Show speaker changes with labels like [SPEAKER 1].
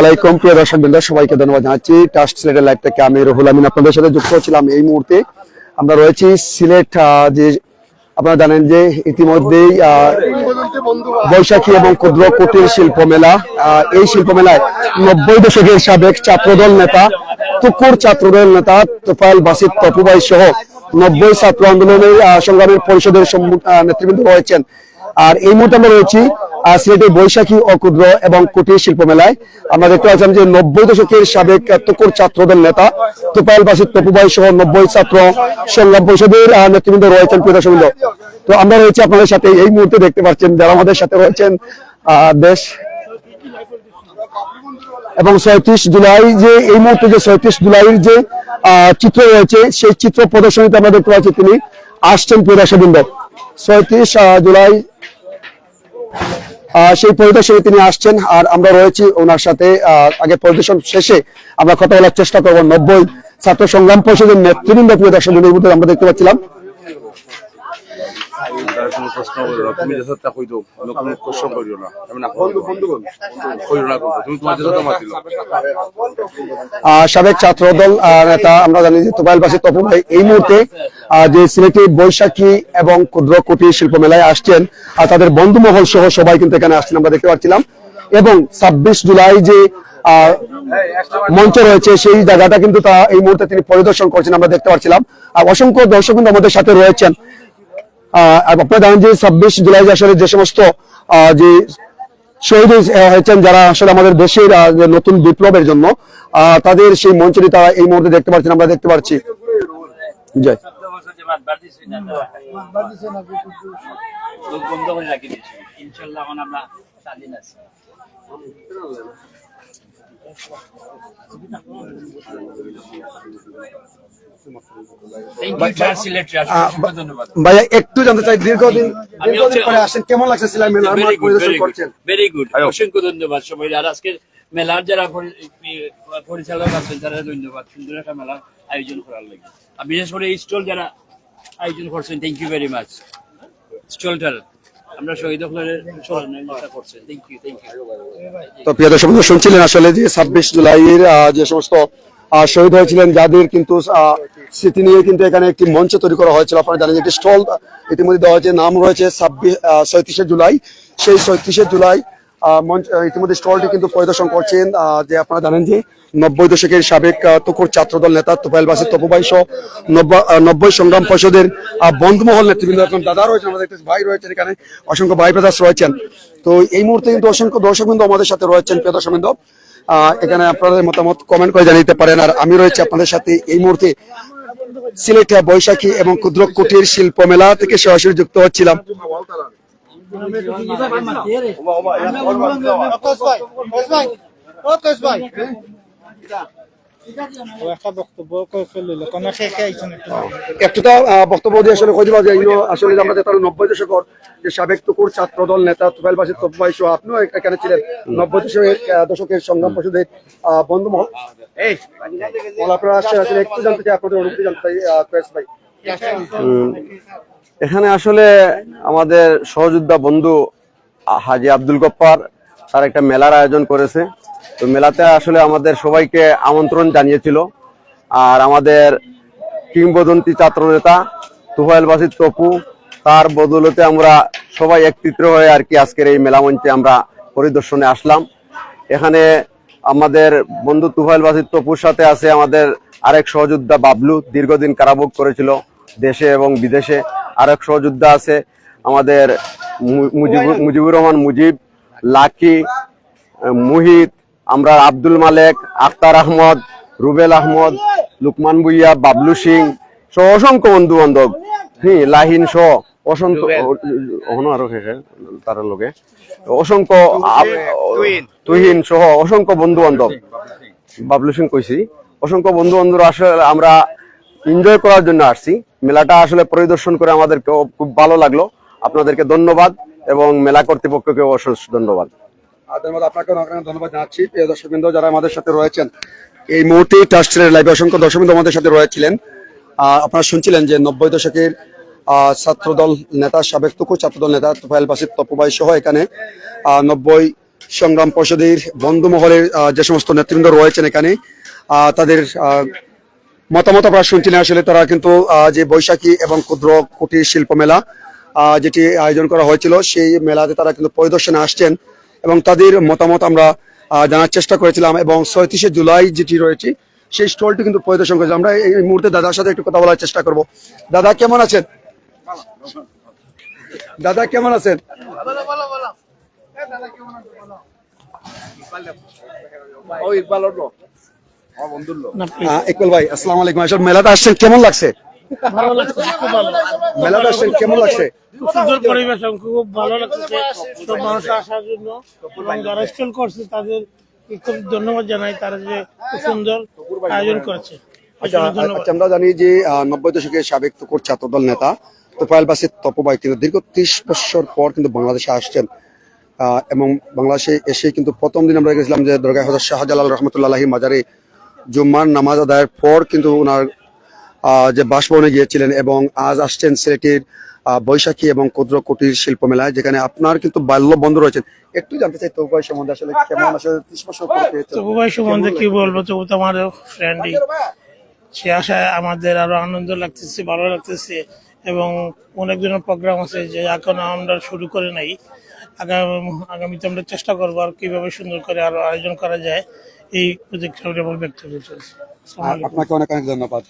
[SPEAKER 1] আলাইকুম, প্রিয় দর্শক সবাইকে ধন্যবাদ জানাচ্ছি। টাস্ট সিলেটের লাইভ থেকে আমি রুহুল আমিন আপনাদের সাথে যুক্ত ছিলাম এই মুহূর্তে। আমরা রয়েছি সিলেট যে আপনারা জানেন যে ইতিমধ্যেই বৈশাখী এবং ক্ষুদ্র কুটির শিল্প মেলা এই শিল্প মেলায় নব্বই দশকের সাবেক ছাত্রদল নেতা, তুকুর ছাত্রদল নেতা তোফায়েল বাসিদ তপুবাই সহ নব্বই ছাত্র আন্দোলনের সংগ্রামের পরিষদের নেতৃবৃন্দ রয়েছেন। আর এই মুহূর্তে আমরা রয়েছি সিলেটের বৈশাখী ও ক্ষুদ্র এবং কুটির শিল্প মেলায় আমরা দেখতে পাচ্ছিলাম যে নব্বই দশকের সাবেক তুকুর ছাত্রদের নেতা তোপাইল বাসিদ তপুবাই সহ নব্বই ছাত্র সংগ্রাম পরিষদের নেতৃবৃন্দ রয়েছেন দর্শক তো আমরা রয়েছি আপনাদের সাথে এই মুহূর্তে দেখতে পাচ্ছেন যারা আমাদের সাথে রয়েছেন দেশ। এবং ছয়ত্রিশ জুলাই যে এই মুহূর্তে যে ছয়ত্রিশ জুলাইয়ের যে চিত্র রয়েছে সেই চিত্র প্রদর্শনীতে আমরা দেখতে পাচ্ছি তিনি আসছেন ছয়ত্রিশ আহ, জুলাই সেই পরিদর্শনে তিনি আসছেন আর আমরা রয়েছি ওনার সাথে আগে পরিদর্শন শেষে আমরা কথা বলার চেষ্টা করব নব্বই ছাত্র সংগ্রাম পরিষদের নেতৃবৃন্দ প্রিয় দর্শক আমরা দেখতে পাচ্ছিলাম। সাবেক ছাত্র দল নেতা, আমরা জানি যে তোবাইল তপু ভাই এই মুহূর্তে যে সিলেটি বৈশাখী এবং ক্ষুদ্র কুটির শিল্প মেলায় আসছেন, আর তাদের বন্ধু মহল সহ সবাই কিন্তু এখানে আসছেন, আমরা দেখতে পাচ্ছিলাম। এবং ছাব্বিশ জুলাই যে মঞ্চ রয়েছে, সেই জায়গাটা কিন্তু তা এই মুহূর্তে তিনি পরিদর্শন করছেন, আমরা দেখতে পাচ্ছিলাম। আর অসংখ্য দর্শক কিন্তু আমাদের সাথে রয়েছেন। আপনারা জানেন যে ছাব্বিশ জুলাই আসলে যে সমস্ত যে শহীদ হয়েছেন যারা আসলে আমাদের দেশের নতুন বিপ্লবের জন্য তাদের সেই মঞ্চটি তারা এই মুহূর্তে দেখতে পাচ্ছেন, আমরা দেখতে পাচ্ছি। জয়।
[SPEAKER 2] ইনশাল্লাহ আমরা স্বাধীন আছি।
[SPEAKER 1] ভাইয়া একটু জানতে চাই দীর্ঘদিন দীর্ঘদিন পরে আসেন কেমন লাগছে সিলাই মেলা
[SPEAKER 2] Very good,
[SPEAKER 1] পরিদর্শন
[SPEAKER 2] very good,
[SPEAKER 1] করছেন?
[SPEAKER 2] very good. অসংখ্য ধন্যবাদ সবাই। আর আজকে মেলার যারা পরি- ই- পরিচালক আছেন তারা ধন্যবাদ। সুন্দর একটা মেলার আয়োজন করার লাগে। আর বিশেষ করে এই স্টল যারা আয়োজন করছেন থ্যাংক ইউ ভেরি মাচ স্টলটার
[SPEAKER 1] তো প্রিয় দর্শক শুনছিলেন আসলে যে ছাব্বিশ জুলাইয়ের যে সমস্ত শহীদ হয়েছিলেন, যাদের কিন্তু স্মৃতি নিয়ে কিন্তু এখানে একটি মঞ্চ তৈরি করা হয়েছিল। আপনারা জানেন একটি স্টল ইতিমধ্যে দেওয়া হয়েছে, নাম রয়েছে ছাব্বিশ ছয়ত্রিশে জুলাই। সেই ছয়ত্রিশে জুলাই ইতিমধ্যে স্টলটি কিন্তু পরিদর্শন করছেন যে আপনারা জানেন যে নব্বই দশকের সাবেক তুকুর ছাত্রদল নেতা তোফাইল বাসির তপুবাই সহ নব্বই সংগ্রাম পরিষদের বন্ধুমহল নেতৃবৃন্দ এখন দাদা রয়েছেন, আমাদের ভাই রয়েছেন এখানে, অসংখ্য ভাই ব্রাদার্স রয়েছেন। তো এই মুহূর্তে কিন্তু অসংখ্য দর্শকবৃন্দ আমাদের সাথে রয়েছেন, প্রিয় দর্শকবৃন্দ। এখানে আপনাদের মতামত কমেন্ট করে জানিয়ে দিতে পারেন, আর আমি রয়েছে আপনাদের সাথে এই মুহূর্তে সিলেটে বৈশাখী এবং ক্ষুদ্র কুটির শিল্প মেলা থেকে সরাসরি যুক্ত হচ্ছিলাম।
[SPEAKER 3] একটা বক্তব্য
[SPEAKER 1] দিয়ে আসলে কই দিবা যে এগুলো আসলে আমরা যে নব্বই দশকের যে সাবেক তুকুর ছাত্র দল নেতা তুফাইল বাসির তপবাই সহ আপনিও এখানে ছিলেন। নব্বই দশকের আহ, দশকের সংগ্রাম পরিষদের আহ, বন্ধু মহল এই আপনারা আসলে একটু জানতে চাই আপনাদের অনুভূতি জানতে চাই ভাই।
[SPEAKER 4] এখানে আসলে আমাদের সহযোদ্ধা বন্ধু হাজি আব্দুল গপ্পার তার একটা মেলার আয়োজন করেছে। তো মেলাতে আসলে আমাদের সবাইকে আমন্ত্রণ জানিয়েছিল। আর আমাদের কিংবদন্তি ছাত্র নেতা তুফাইল বাসির তপু তার বদৌলতে আমরা সবাই একত্রিত হয়ে আর কি আজকের এই মেলা মঞ্চে আমরা পরিদর্শনে আসলাম। এখানে আমাদের বন্ধু তুফাইল বাসির তপুর সাথে আছে আমাদের আরেক সহযোদ্ধা বাবলু, দীর্ঘদিন কারাভোগ করেছিল দেশে এবং বিদেশে। আরেক সহযোদ্ধা আছে আমাদের মুজিবুর রহমান মুজিব লাকি মুহিত আমরা আব্দুল মালেক আখতার আহমদ রুবেল আহমদ লুকমান ভুইয়া বাবলু সিং সহ অসংখ্য বন্ধু বান্ধব হ্যাঁ লাহিন সহ অসংখ্য আরও তার লগে। অসংখ্য তুহিন। সহ অসংখ্য বন্ধু বান্ধব বাবলু সিং কইছি অসংখ্য বন্ধু বান্ধব আসলে আমরা এনজয় করার জন্য আসছি। মেলাটা আসলে পরিদর্শন করে আমাদের খুব ভালো লাগল। আপনাদেরকে ধন্যবাদ এবং মেলা কর্তৃপক্ষকে অশেষ ধন্যবাদ।
[SPEAKER 1] আপনাকে ধন্যবাদ জানাচ্ছি। যারা আমাদের সাথে রয়েছেন, এই মুহূর্তে অসংখ্য আমাদের সাথে আপনারা শুনছিলেন যে নব্বই দশকের ছাত্রদল নেতা, সাবেক তুকু ছাত্রদল নেতা তুফাইল তপুবাই সহ এখানে নব্বই সংগ্রাম পরিষদের বন্ধু মহলের যে সমস্ত নেতৃবৃন্দ রয়েছেন এখানে তাদের মতামত আপনারা শুনছিলেন আসলে তারা কিন্তু যে বৈশাখী এবং ক্ষুদ্র কুটির শিল্প মেলা যেটি আয়োজন করা হয়েছিল, সেই মেলাতে তারা কিন্তু পরিদর্শনে আসছেন এবং তাদের মতামত আমরা জানার চেষ্টা করেছিলাম এবং ছয়ত্রিশে জুলাই যেটি রয়েছে, সেই স্টলটি কিন্তু পরিদর্শন করেছিলাম। আমরা এই মুহূর্তে দাদার সাথে একটু কথা বলার চেষ্টা করব। দাদা, কেমন আছেন? দাদা, কেমন আছেন?
[SPEAKER 5] ও, ইকবাল অন্য
[SPEAKER 1] ইকবাল ভাই আসসালামু আলাইকুম। আসলে মেলাতে আসছেন কেমন লাগছে?
[SPEAKER 3] ভালো লাগছে খুব ভালো
[SPEAKER 1] মেলাতে আসছেন কেমন লাগছে?
[SPEAKER 3] সুন্দর পরিবেশ খুব ভালো লাগছে। সব মানুষ আসার জন্য এবং যারা স্টল করছে তাদের খুব ধন্যবাদ জানাই। তারা যে সুন্দর আয়োজন করেছে। এই
[SPEAKER 1] আচ্ছা
[SPEAKER 3] ধন্যবাদ।
[SPEAKER 1] আচ্ছা, আমরা জানি যে আহ, নব্বই দশকের সাবেক তুকুর ছাত্রদল নেতা। তোফায়েল বাসির তপবাই কিন্তু দীর্ঘ ত্রিশ বছর পর কিন্তু বাংলাদেশে আসছেন। আহ, এবং বাংলাদেশে এসে কিন্তু প্রথম দিন আমরা গেছিলাম যে দরগা হজরত শাহজালাল রহমতুল্লাহি মাজারে জুম্মার নামাজ আদায়ের পর কিন্তু ওনার যে বাসভবনে গিয়েছিলেন এবং আজ আসছেন সিলেটের বৈশাখী এবং ক্ষুদ্র কুটির শিল্প মেলায় যেখানে আপনার কিন্তু বাল্য বন্ধু রয়েছেন। একটু জানতে চাই তোফাই সম্বন্ধে আসলে কেমন আসলে ত্রিশ বছর
[SPEAKER 3] তবু ভাই সম্বন্ধে কি বলব তবু তো আমার ফ্রেন্ডই সে আশায় আমাদের আরও আনন্দ লাগতেছে ভালো লাগতেছে এবং অনেকজনের প্রোগ্রাম আছে যে এখন আমরা শুরু করে নাই। আগামীতে আমরা চেষ্টা করব আর কীভাবে সুন্দর করে আরও আয়োজন করা যায়, এই প্রজেক্ট ব্যক্ত
[SPEAKER 1] করতে আপনাকে অনেক অনেক ধন্যবাদ।